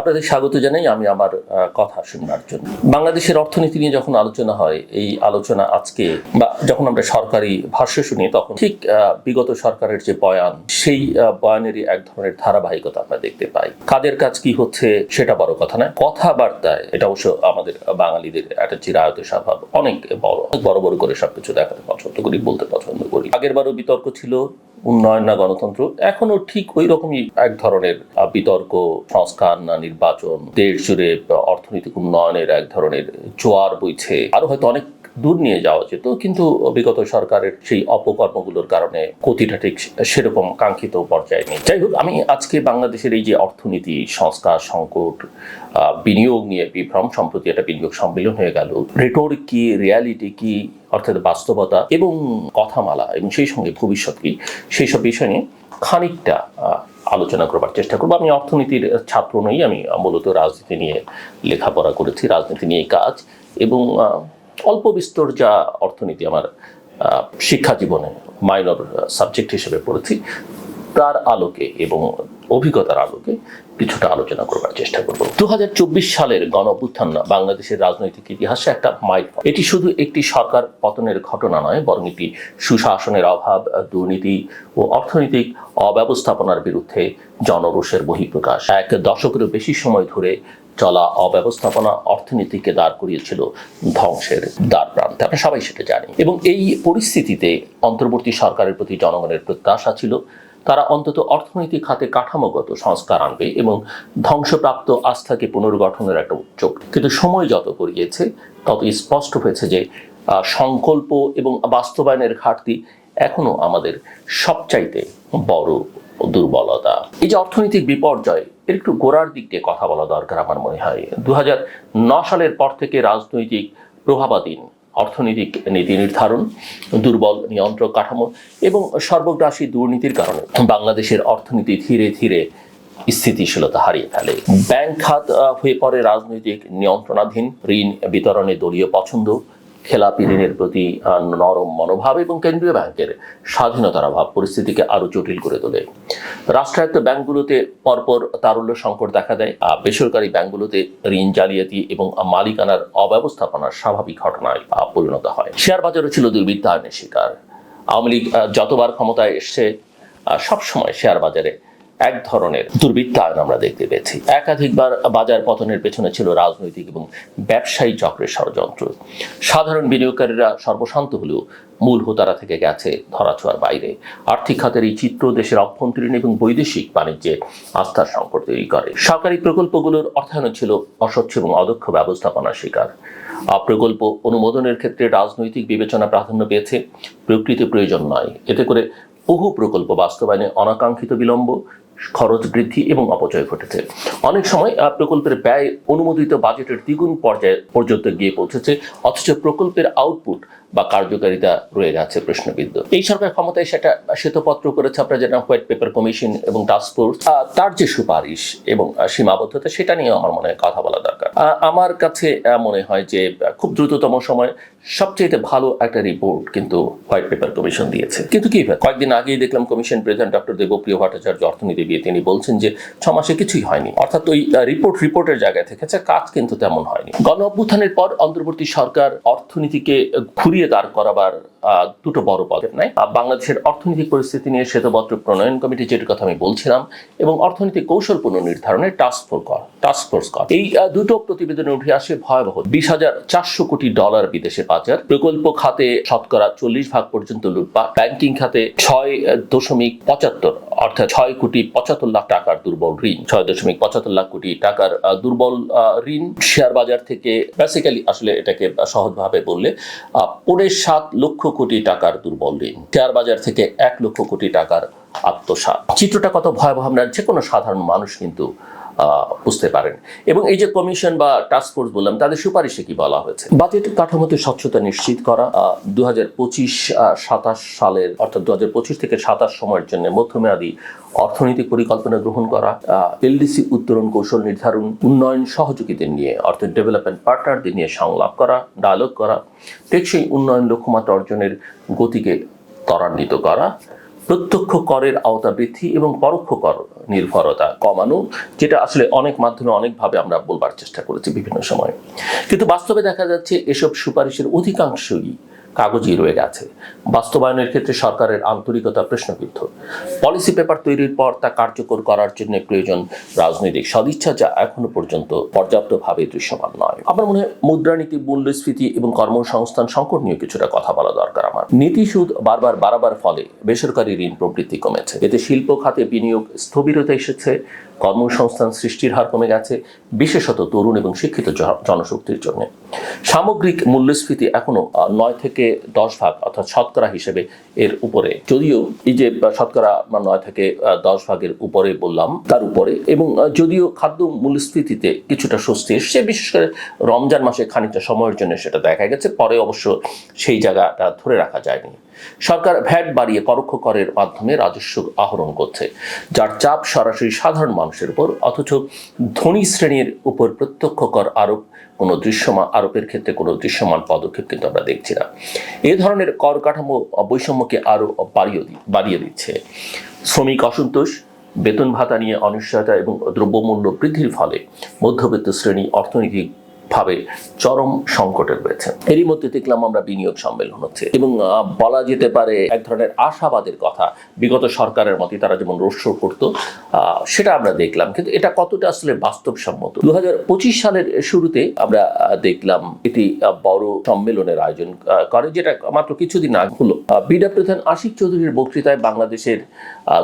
আপনাদের স্বাগত জানাই আমি আমার কথা শুনবার জন্য। বাংলাদেশের অর্থনীতি নিয়ে যখন আলোচনা হয়, এই আলোচনা আজকে বা যখন আমরা সরকারি ভাষ্য শুনি, তখন ঠিক বিগত সরকারের যে বয়ান, সেই বয়ানেরই এক ধরনের ধারাবাহিকতা আমরা দেখতে পাই। কাদের কাজ কি হচ্ছে, সেটা বড় কথা নয়। কথাবার্তায়, এটা অবশ্য আমাদের বাঙালিদের একটা চিরায়ত স্বভাব। অনেক বড় অনেক বড় বড় করে সবকিছু দেখাতে পছন্দ করি, বলতে পছন্দ করি। আগের বারও বিতর্ক ছিল উন্নয়ন না গণতন্ত্র, এখনও ঠিক ওই রকমই এক ধরনের বিতর্ক, সংস্কার না নির্বাচন, দেশ জুড়ে অর্থনৈতিক উন্নয়নের এক ধরনের জোয়ার বইছে। আরও হয়তো অনেক দূর নিয়ে যাওয়া যেত, কিন্তু বিগত সরকারের সেই অপকর্মগুলোর কারণে গতিটা ঠিক সেরকম কাঙ্ক্ষিত পর্যায়ে নেই। যাই হোক, আমি আজকে বাংলাদেশের এই যে অর্থনীতি সংস্কার সংকট বিনিয়োগ নিয়ে বিভ্রম সম্প্রতি একটা বিনিয়োগ সম্মেলন হয়ে গেল। রেটোরিক কি, রিয়ালিটি কি, অর্থাৎ বাস্তবতা এবং কথামালা এবং সেই সঙ্গে ভবিষ্যৎ কি সেই সব বিষয় নিয়ে খানিকটা আলোচনা করবার চেষ্টা করব। আমি অর্থনীতির ছাত্র নই, আমি মূলত রাজনীতি নিয়ে লেখাপড়া করেছি, রাজনীতি নিয়ে কাজ এবং অল্প বিস্তর যা অর্থনীতি আমার শিক্ষা জীবনে মাইনর সাবজেক্ট হিসেবে পড়েছি তার আলোকে এবং অভিজ্ঞতার আলোকে কিছুটা আলোচনা করবার চেষ্টা করব। দু হাজার চব্বিশ সালের গণ বাংলাদেশের রাজনৈতিক ইতিহাসে একটা মাইল এটি শুধু একটি সরকার পতনের ঘটনা নয়, বরং এটি সুশাসনের অভাব, দুর্নীতি ও অর্থনৈতিক অব্যবস্থাপনার বিরুদ্ধে জনরোষের বহিঃপ্রকাশ। এক দশকেরও বেশি সময় ধরে চলা অব্যবস্থাপনা অর্থনীতিকে দাঁড় করিয়েছিল ধ্বংসের দ্বার প্রান্তে। আমরা সবাই সেটা জানি। এবং এই পরিস্থিতিতে অন্তর্বর্তী সরকারের প্রতি জনগণের প্রত্যাশা ছিল তারা অন্তত অর্থনৈতিক খাতে কাঠামোগত সংস্কার আনবে এবং ধ্বংসপ্রাপ্ত আস্থাকে পুনর্গঠনের একটা উদ্যোগ। কিন্তু সময় যত গড়িয়েছে তত স্পষ্ট হয়েছে যে সংকল্প এবং বাস্তবায়নের ঘাটতি এখনও আমাদের সবচাইতে বড় দুর্বলতা। এই যে অর্থনৈতিক বিপর্যয়, এর একটু গোড়ার দিক দিয়ে কথা বলা দরকার আমার মনে হয়। দু সালের পর থেকে রাজনৈতিক প্রভাবাধীন অর্থনৈতিক নীতি নির্ধারণ, দুর্বল নিয়ন্ত্রক কাঠামো এবং সর্বগ্রাসী দুর্নীতির কারণে বাংলাদেশের অর্থনীতি ধীরে ধীরে স্থিতিশীলতা হারিয়ে ফেলে। ব্যাংক খাত হয়ে পড়ে রাজনৈতিক নিয়ন্ত্রণাধীন, ঋণ বিতরণে দলীয় পছন্দ খেলাপি ঋণের প্রতি নরম মনোভাব এবং কেন্দ্রীয় ব্যাংকের স্বাধীনতার অভাব পরিস্থিতিকে আরও জটিল করে তোলে। রাষ্ট্রায়ত্ত ব্যাংকগুলোতে পরপর তারল্য সংকট দেখা দেয়, আর বেসরকারি ব্যাংকগুলোতে ঋণ জালিয়াতি এবং মালিকানার অব্যবস্থাপনার স্বাভাবিক ঘটনায় পরিণত হয়। শেয়ার বাজারও ছিল দুর্বৃত্তায়নের শিকার। আওয়ামী লীগ যতবার ক্ষমতায় এসছে সবসময় শেয়ার বাজারে এক ধরনের দুর্বৃত্তায়ন আমরা দেখতে পেয়েছি। একাধিকবার বাজার পতনের পেছনে ছিল রাজনৈতিক এবং ব্যবসায়ী চক্রের ষড়যন্ত্র। সাধারণ বিনিয়োগকারীরা সর্বশান্ত হলেও মূল হোতারা থেকে গেছে ধরাছোঁয়ার বাইরে। আর্থিক খাতের এই চিত্র দেশের অভ্যন্তরীণ এবং বৈদেশিক বাণিজ্যে আস্থার সংকট তৈরি করে। সরকারি প্রকল্পগুলোর অর্থায়ন ছিল অস্বচ্ছ এবং অদক্ষ ব্যবস্থাপনার শিকার। প্রকল্প অনুমোদনের ক্ষেত্রে রাজনৈতিক বিবেচনা প্রাধান্য পেয়েছে। প্রকৃতি প্রয়োজন নয়। এতে করে বহু প্রকল্প বাস্তবায়নে অনাকাঙ্ক্ষিত বিলম্ব খরচ বৃদ্ধি এবং অপচয় ঘটেছে। অনেক সময় প্রকল্পের ব্যয় অনুমোদিত বাজেটের দ্বিগুণ পর্যায়ে পর্যন্ত গিয়ে পৌঁছেছে, অথচ প্রকল্পের আউটপুট বা কার্যকারিতা রয়ে গেছে প্রশ্নবিদ্ধ এই সরকার ক্ষমতায় সেটা শ্বেতপত্র করেছে আপনারা জানেন হোয়াইট পেপার কমিশন এবং টাস্ক ফোর্স তার যে সুপারিশ এবং সীমাবদ্ধতা, সেটা নিয়েও আমার মনে হয় কথা বলা দরকার। আমার কাছে মনে হয় যে খুব দ্রুততম সময় সবচেয়ে ভালো একটা রিপোর্ট কিন্তু হোয়াইট পেপার কমিশন দিয়েছে। কিন্তু কি? কয়েকদিন আগেই দেখলাম কমিশন প্রধান ডক্টর দেবপ্রিয় ভট্টাচার্য অর্থনীতিবিদ তিনি বলছেন যে, ছ মাসে কিছুই হয়নি। অর্থাৎ ওই রিপোর্ট রিপোর্টের জায়গায় থেকে যে কাজ কিন্তু তেমন হয়নি। গণ অভ্যুত্থানের পর অন্তর্বর্তী সরকার অর্থনীতিকে ঘুরিয়ে দাঁড় করাবার দুটো বড় পদক্ষেপ বাংলাদেশের অর্থনৈতিক পরিস্থিতি নিয়ে শ্বেতপত্র প্রণয়ন কমিটি যেটির কথা আমি বলছিলাম এবং অর্থনৈতিক কৌশল পুনর্নির্ধারণে টাস্ক ফোর্স কর টাস্ক ফোর্স কর এই দুটো প্রতিবেদনে উঠে আসে ভয়াবহ বিশ হাজার চারশো কোটি ডলার বিদেশে পাচার। প্রকল্প খাতে শতকরা চল্লিশ ভাগ পর্যন্ত লুটপাট। ব্যাংকিং খাতে ছয় দশমিক পঁচাত্তর অর্থাৎ ছয় কোটি পঁচাত্তর লাখ টাকার দুর্বল ঋণ। ছয় দশমিক পঁচাত্তর লাখ কোটি টাকার দুর্বল ঋণ। শেয়ার বাজার থেকে বেসিক্যালি আসলে এটাকে সহজভাবে বললে আহ, পৌনে সাত লক্ষ কোটি টাকার দুর্বল শেয়ার বাজার থেকে এক লক্ষ কোটি টাকার আত্মসাত চিত্রটা কত ভয়াবহ আমরা যে কোনো সাধারণ মানুষ কিন্তু বুঝতে পারেন। এবং এই যে কমিশন বা টাস্ক ফোর্স বললাম, তাদের সুপারিশে কি বলা হয়েছে? বাজেট কাঠামোতে স্বচ্ছতা নিশ্চিত করা দু হাজার পঁচিশ সাতাশ সালের, অর্থাৎ দু হাজার পঁচিশ থেকে সাতাশ সময়ের জন্য মধ্যমেয়াদী অর্থনৈতিক পরিকল্পনা গ্রহণ করা এলডিসি উত্তরণ কৌশল নির্ধারণ, উন্নয়ন সহযোগীদের নিয়ে, অর্থাৎ ডেভেলপমেন্ট পার্টনারদের নিয়ে সংলাপ করা ডায়ালগ করা, টেকসই উন্নয়ন লক্ষ্যমাত্রা অর্জনের গতিকে ত্বরান্বিত করা প্রত্যক্ষ করের আওতা বৃদ্ধি এবং পরোক্ষ কর নির্ভরতা কমানো, যেটা আসলে অনেক মাধ্যমে অনেকভাবে আমরা বলবার চেষ্টা করেছি বিভিন্ন সময়। কিন্তু বাস্তবে দেখা যাচ্ছে এসব সুপারিশের অধিকাংশই কাগজই রয়ে গেছে। বাস্তবায়নের ক্ষেত্রে সরকারের আন্তরিকতা প্রশ্নবিদ্ধ। পলিসি পেপার তৈরির পর তা কার্যকর করার জন্য প্রয়োজন রাজনৈতিক সদিচ্ছা যা এখনও পর্যন্ত পর্যাপ্তভাবে দৃশ্যমান নয়। আমার মনে হয় মুদ্রানীতি, মূল্যস্ফীতি এবং কর্মসংস্থান সংকট নিয়ে কিছুটা কথা বলা দরকার আমার। নীতি সুদ বারবার বাড়াবার ফলে বেসরকারি ঋণ প্রবৃদ্ধি কমেছে। এতে শিল্প খাতে বিনিয়োগ স্থবিরতা এসেছে। কর্মসংস্থান সৃষ্টির হার কমে গেছে, বিশেষত তরুণ এবং শিক্ষিত জনশক্তির জন্য। সামগ্রিক মূল্যস্ফীতি এখনও নয় থেকে দশ ভাগ, অর্থাৎ শতকরা হিসেবে এর উপরে। যদিও এই যে শতকরা নয় থেকে দশ ভাগের উপরে বললাম, তার উপরে। এবং যদিও খাদ্য মূল্যস্ফীতিতে কিছুটা স্বস্তি এসছে, বিশেষ করে রমজান মাসে খানিকটা সময়ের জন্য সেটা দেখা গেছে, পরে অবশ্য সেই জায়গাটা ধরে রাখা যায়নি। সরকার ভ্যাট বাড়িয়ে পরোক্ষ করের মাধ্যমে রাজস্ব আহরণ করছে, যার চাপ সরাসরি সাধারণ মানুষের উপর, অথচ ধনী শ্রেণির উপর প্রত্যক্ষ কর আরোপ, কোনো দৃশ্যমান আরোপের ক্ষেত্রে কোনো দৃশ্যমান পদক্ষেপ কিন্তু আমরা দেখছি না। এ ধরনের কর কাঠামো বৈষম্যকে আরও বাড়িয়ে বাড়িয়ে দিচ্ছে। শ্রমিক অসন্তোষ, বেতন ভাতা নিয়ে অনিশ্চয়তা এবং দ্রব্যমূল্য বৃদ্ধির ফলে মধ্যবিত্ত শ্রেণি অর্থনৈতিক ভাবে চরম সংকটে রয়েছে। এরই মধ্যে দেখলাম আমরা বিনিয়োগ সম্মেলন হচ্ছে এবং বলা যেতে পারে এক ধরনের আশাবাদের কথা। বিগত সরকারের মতে তারা যেমন রোস্য করতো সেটা আমরা দেখলাম। কিন্তু এটা কতটা আসলে বাস্তবসম্মত? দু হাজার পঁচিশ সালের শুরুতে আমরা দেখলাম এটি বড় সম্মেলনের আয়োজন করে যেটা মাত্র কিছুদিন আগে হলো। বিডা প্রধান আশিক চৌধুরীর বক্তৃতায় বাংলাদেশের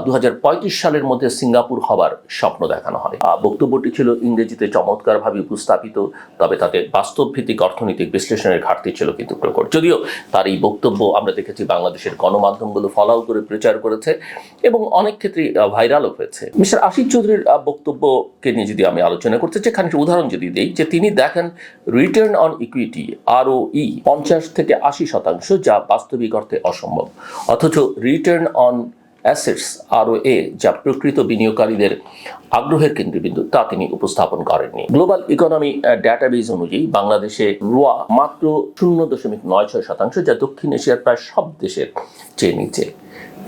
দু হাজার পঁয়ত্রিশ সালের মধ্যে সিঙ্গাপুর হবার স্বপ্ন দেখানো হয়। বক্তব্যটি ছিল ইংরেজিতে চমৎকারভাবে উপস্থাপিত, তবে তাতে বাস্তব ভিত্তিক অর্থনৈতিক বিশ্লেষণের ঘাটতি ছিল কিন্তু প্রকট। যদিও তার এই বক্তব্য আমরা দেখেছি বাংলাদেশের গণমাধ্যমগুলো ফলাও করে প্রচার করেছে এবং অনেক ক্ষেত্রে ভাইরালও হয়েছে। মিস্টার আশিক চৌধুরীর বক্তব্যকে নিয়ে যদি আমি আলোচনা করতে চাই, খানিকটা উদাহরণ যদি দিই, যে তিনি দেখেন রিটার্ন অন ইকুইটি আর ই পঞ্চাশ থেকে আশি শতাংশ, যা বাস্তবিক অর্থে অসম্ভব। অথচ রিটার্ন অন অ্যাসেটস, আরও এ, যা প্রকৃত বিনিয়োগকারীদের আগ্রহের কেন্দ্রবিন্দু, তা তিনি উপস্থাপন করেননি। গ্লোবাল ইকোনমি ডেটাবেজ অনুযায়ী বাংলাদেশে রোয়া মাত্র শূন্য দশমিক নয় ছয় শতাংশ, যা দক্ষিণ এশিয়ার প্রায় সব দেশের চেয়ে নিচে।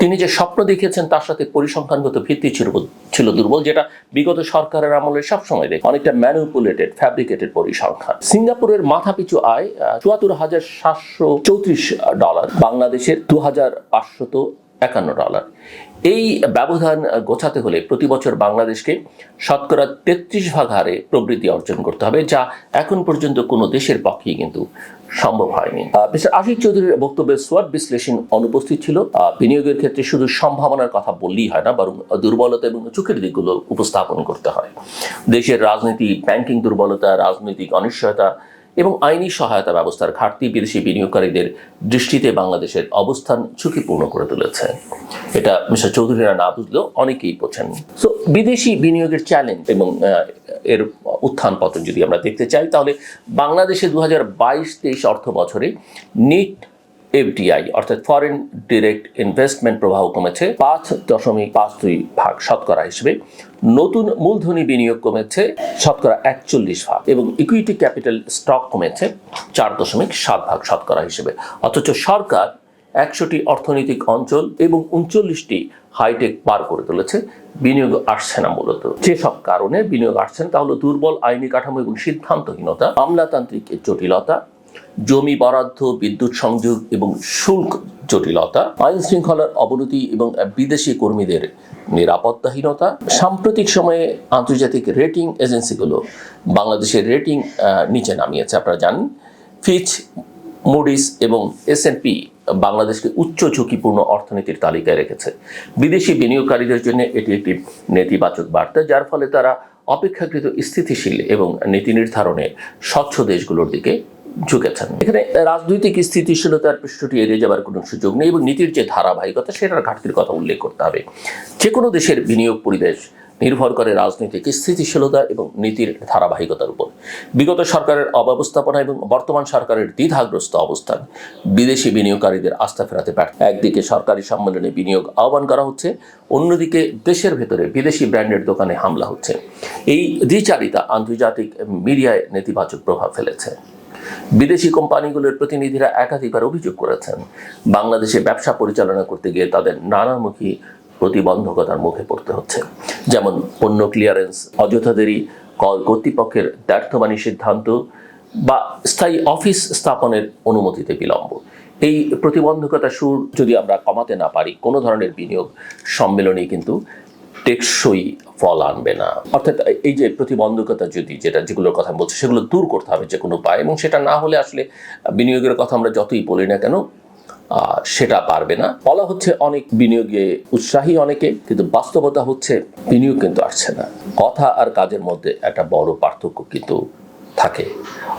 তিনি যে স্বপ্ন দেখিয়েছেন, তার সাথে পরিসংখ্যানগত ভিত্তি ছিল ছিল দুর্বল, যেটা বিগত সরকারের আমলে সবসময় দেখে। অনেকটা ম্যানুপুলেটেড, ফ্যাব্রিকেটেড পরিসংখ্যান। সিঙ্গাপুরের মাথাপিছু আয় চুয়াত্তর হাজার সাতশো চৌত্রিশ ডলার, বাংলাদেশের দু হাজার পাঁচশত একান্ন ডলার। এই ব্যবধান গোছাতে হলে প্রতি বছর বাংলাদেশকে শতকরা তেত্রিশ ভাগ হারে প্রবৃদ্ধি অর্জন করতে হবে, যা এখন পর্যন্ত কোনো দেশের পক্ষেই কিন্তু সম্ভব হয়নি। মিস্টার আশিক চৌধুরীর বক্তব্যে সোয়াট বিশ্লেষণ অনুপস্থিত ছিল। বিনিয়োগের ক্ষেত্রে শুধু সম্ভাবনার কথা বললেই হয় না, বরং দুর্বলতা এবং চোখের দিকগুলো উপস্থাপন করতে হয়। দেশের রাজনীতি, ব্যাংকিং দুর্বলতা, রাজনৈতিক অনিশ্চয়তা এবং আইনি সহায়তা ব্যবস্থার ঘাটতি বিদেশি বিনিয়োগকারীদের দৃষ্টিতে বাংলাদেশের অবস্থান ঝুঁকিপূর্ণ করে তুলেছে। এটা মিস্টার চৌধুরীরা না বুঝলেও অনেকেই বোঝেন। সো বিদেশি বিনিয়োগের চ্যালেঞ্জ এবং এর উত্থান পতন যদি আমরা দেখতে চাই, তাহলে বাংলাদেশে দু হাজার বাইশ তেইশ অর্থ বছরে নিট এফডিআই, অর্থাৎ ফরেন ডিরেক্ট ইনভেস্টমেন্ট প্রবাহ কমেছে পাঁচ দশমিক পাঁচ দুই ভাগ শতকরা হিসেবে। নতুন মূলধনী বিনিয়োগ কমেছে শতকরা একচল্লিশ ভাগ এবং ইকুইটি ক্যাপিটাল স্টক কমেছে চার দশমিক সাত ভাগ শতকরা হিসেবে। অথচ সরকার একশোটি অর্থনৈতিক অঞ্চল এবং উনচল্লিশটি হাইটেক পার করে তুলেছে, বিনিয়োগ আসছে না মূলত। যেসব কারণে বিনিয়োগ আসছে না, তা হলো দুর্বল আইনি কাঠামো এবং সিদ্ধান্তহীনতা, আমলাতান্ত্রিক জটিলতা জমি বরাদ্দ, বিদ্যুৎ সংযোগ এবং শুল্ক জটিলতা, আইন শৃঙ্খলার অবনতি এবং বিদেশি কর্মীদের নিরাপত্তাহীনতা, সাম্প্রতিক সময়ে আন্তর্জাতিক রেটিং এজেন্সিগুলো বাংলাদেশের রেটিং নিচে নামিয়েছে। আপনারা জানেন ফিচ মুডিস এবং এসএনপি বাংলাদেশকে উচ্চ ঝুঁকিপূর্ণ অর্থনীতির তালিকায় রেখেছে। বিদেশি বিনিয়োগকারীদের জন্য এটি একটি নেতিবাচক বার্তা, যার ফলে তারা অপেক্ষাকৃত স্থিতিশীল এবং নীতি নির্ধারণে স্বচ্ছ দেশগুলোর দিকে ঝুঁকেছেন। এখানে রাজনৈতিক স্থিতিশীলতার পৃষ্ঠটি এড়িয়ে যাবার কোনো সুযোগ নেই এবং নীতির যে ধারাবাহিকতা, সেটার ঘাটতির কথা উল্লেখ করতে হবে। যে কোনো দেশের বিনিয়োগ পরিবেশ নির্ভর করে রাজনৈতিক স্থিতিশীলতা এবং নীতির ধারাবাহিকতার উপর। বিগত সরকারের অব্যবস্থাপনা এবং বর্তমান সরকারের দ্বিধাগ্রস্ত অবস্থান। বিদেশি বিনিয়োগকারীদের আস্থা ফেরাতে পারে একদিকে সরকারি সম্মেলনে বিনিয়োগ আহ্বান করা হচ্ছে, অন্যদিকে দেশের ভেতরে বিদেশি ব্র্যান্ডের দোকানে হামলা হচ্ছে। এই দ্বিচারিতা আন্তর্জাতিক মিডিয়ায় নেতিবাচক প্রভাব ফেলেছে। বিদেশি কোম্পানিগুলোর প্রতিনিধিরা একাধিকবার অভিযোগ করেছেন। বাংলাদেশে ব্যবসা পরিচালনা করতে গিয়ে তাদের নানামুখী প্রতিবন্ধকতার মুখে পড়তে হচ্ছে। যেমন পণ্য ক্লিয়ারেন্স, অযথা দেরি, কল কর্তৃপক্ষের ব্যর্থমানী সিদ্ধান্ত বা স্থায়ী অফিস স্থাপনের অনুমতিতে বিলম্ব। এই প্রতিবন্ধকতা সুর যদি আমরা কমাতে না পারি, কোনো ধরনের বিনিয়োগ সম্মেলনে কিন্তু টেকসই ফল আনবে না। অর্থাৎ এই যে প্রতিবন্ধকতা যদি যেটা যেগুলোর কথা বলছি, সেগুলো দূর করতে হবে যে কোনো উপায় এবং সেটা না হলে আসলে বিনিয়োগের কথা আমরা যতই বলি না কেন সেটা পারবে না। বলা হচ্ছে অনেক বিনিয়োগে উৎসাহী অনেকে, কিন্তু বাস্তবতা হচ্ছে বিনিয়োগ কিন্তু আসছে না। কথা আর কাজের মধ্যে একটা বড় পার্থক্য কিন্তু থাকে।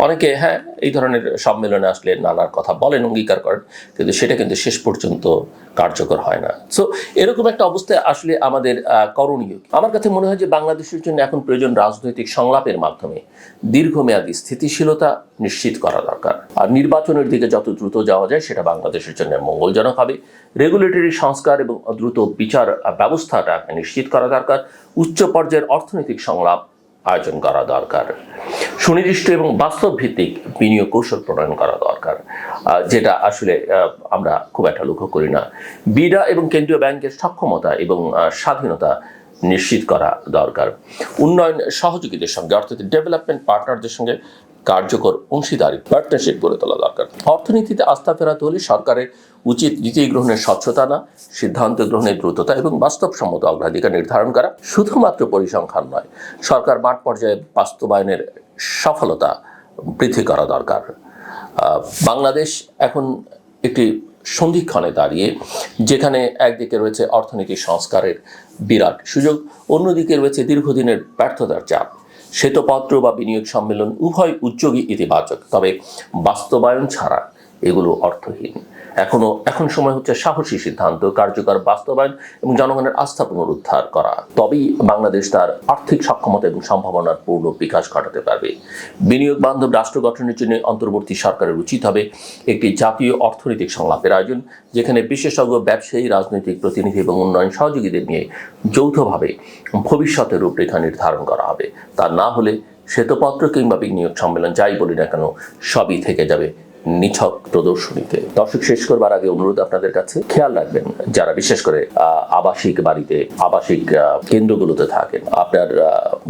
অনেকে হ্যাঁ এই ধরনের সম্মেলনে আসলে নানার কথা বলেন, অঙ্গীকার করেন, কিন্তু সেটা কিন্তু শেষ পর্যন্ত কার্যকর হয় না। সো এরকম একটা অবস্থায় আসলে আমাদের করণীয়। আমার কাছে মনে হয় যে বাংলাদেশের জন্য এখন প্রয়োজন রাজনৈতিক সংলাপের মাধ্যমে দীর্ঘমেয়াদী স্থিতিশীলতা নিশ্চিত করা দরকার। আর নির্বাচনের দিকে যত দ্রুত যাওয়া যায়, সেটা বাংলাদেশের জন্য মঙ্গলজনক হবে। রেগুলেটরি সংস্কার এবং দ্রুত বিচার ব্যবস্থাটা নিশ্চিত করা দরকার। উচ্চ পর্যায়ের অর্থনৈতিক সংলাপ আয়োজন করা দরকার। সুনির্দিষ্ট এবং বাস্তব ভিত্তিক বিনিয়োগ কৌশল প্রণয়ন করা দরকার। যেটা আসলে আমরা খুব একটা লক্ষ্য করি না। বিডা এবং কেন্দ্রীয় ব্যাংকের সক্ষমতা এবং স্বাধীনতা নিশ্চিত করা দরকার। উন্নয়ন সহযোগীদের সঙ্গে, অর্থাৎ ডেভেলপমেন্ট পার্টনারদের সঙ্গে কার্যকর অংশীদারি পার্টনারশিপ গড়ে তোলা দরকার। অর্থনীতিতে আস্থা ফেরাতে হলে সরকারের উচিত নীতি গ্রহণের স্বচ্ছতা না সিদ্ধান্ত গ্রহণের দ্রুততা এবং বাস্তবসম্মত অগ্রাধিকার নির্ধারণ করা শুধুমাত্র পরিসংখ্যান নয়, সরকার মাঠ পর্যায়ে বাস্তবায়নের সফলতা বৃদ্ধি করা দরকার। বাংলাদেশ এখন একটি সন্ধিক্ষণে দাঁড়িয়ে, যেখানে একদিকে রয়েছে অর্থনৈতিক সংস্কারের বিরাট সুযোগ, অন্যদিকে রয়েছে দীর্ঘদিনের ব্যর্থতার চাপ। শ্বেতপত্র বা বিনিয়োগ সম্মেলন উভয় উদ্যোগই ইতিবাচক। তবে বাস্তবায়ন ছাড়া এগুলো অর্থহীন। এখনও, এখন সময় হচ্ছে সাহসী সিদ্ধান্ত, কার্যকর বাস্তবায়ন এবং জনগণের আস্থা পুনরুদ্ধার করা। তবেই বাংলাদেশ তার আর্থিক সক্ষমতা এবং সম্ভাবনার পূর্ণ বিকাশ ঘটাতে পারবে। বিনিয়োগ বান্ধব রাষ্ট্র গঠনের জন্য অন্তর্বর্তী সরকারের উচিত হবে একটি জাতীয় অর্থনৈতিক সংলাপের আয়োজন, যেখানে বিশেষজ্ঞ, ব্যবসায়ী, রাজনৈতিক প্রতিনিধি এবং উন্নয়ন সহযোগীদের নিয়ে যৌথভাবে ভবিষ্যতের রূপরেখা নির্ধারণ করা হবে। তা না হলে শ্বেতপত্র কিংবা বিনিয়োগ সম্মেলন যাই বলি না কেন, সবই থেকে যাবে। নিছক প্রদর্শনীতে। দর্শক শেষ করবার আগে অনুরোধ আপনাদের কাছে, খেয়াল রাখবেন, যারা বিশেষ করে আবাসিক বাড়িতে, আবাসিক কেন্দ্রগুলোতে থাকেন, আপনার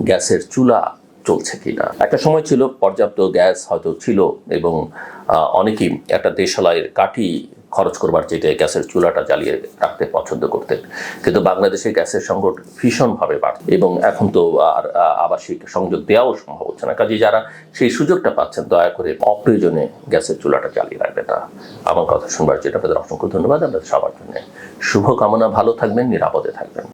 গ্যাসের চুলা চলছে কিনা। একটা সময় ছিল, পর্যাপ্ত গ্যাস হয়তো ছিল এবং অনেকেই একটা দেশালয়ের কাঠি খরচ করবার চেয়ে গ্যাসের চুলাটা জ্বালিয়ে রাখতে পছন্দ করতেন। কিন্তু বাংলাদেশে গ্যাসের সংকট ভীষণভাবে বাড়ছে এবং এখন তো আর আবাসিক সংযোগ দেওয়াও সম্ভব হচ্ছে না। কাজে যারা সেই সুযোগটা পাচ্ছেন, দয়া করে অপ্রয়োজনে গ্যাসের চুলাটা জ্বালিয়ে রাখবে না আমার কথা শুনবার জন্য আপনাদের অসংখ্য ধন্যবাদ। আপনাদের সবার জন্য শুভকামনা। ভালো থাকবেন, নিরাপদে থাকবেন।